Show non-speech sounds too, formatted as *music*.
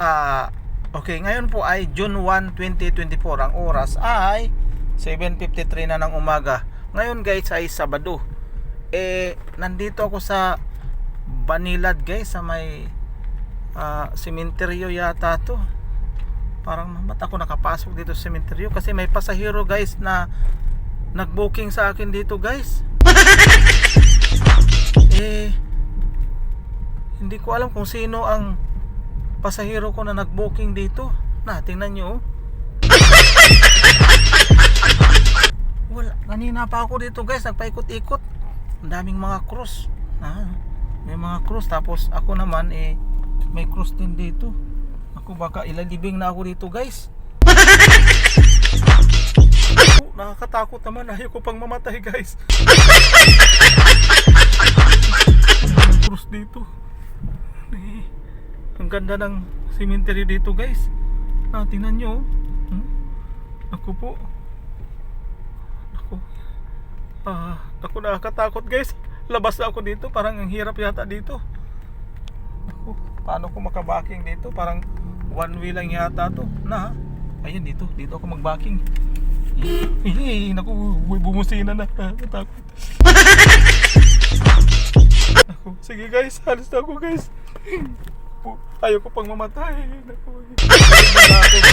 Ah, okay, ngayon po ay June 1, 2024. Ang oras ay 7.53 na ng umaga. Ngayon guys ay Sabado. Eh, nandito ako sa Banilad guys sa may ah, sementeryo yata to. Parang ba't ako nakapasok dito sa sementeryo? Kasi may pasahero guys na nag-booking sa akin dito guys. *laughs* eh, hindi ko alam kung sino ang pasahero ko na nag-booking dito. Na, tingnan nyo. oh. Wala, kanina pa ako dito guys, nagpaikot-ikot. Ang daming mga cross. Ah, may mga cross. Tapos ako naman eh, may cross din dito. Ako baka ilalibing na ako dito guys. Ako, nakakatakot naman. Ayaw ko pang mamatay guys. Cross dito. Ang ganda ng cemetery dito guys. Ah, tingnan nyo. oh. Hmm? Ako po. Ako. Ah, ako nakakatakot guys. Labas na ako dito. Parang ang hirap yata dito. Ako, paano ko makabaking dito? Parang one way lang yata to. Na, ayun dito. Dito ako magbaking. Eh, naku, bumusina na. Nakakatakot. *laughs* Ako, sige guys, halos na ako guys. Po, Ayaw ko pang mamatay. Naku. *laughs*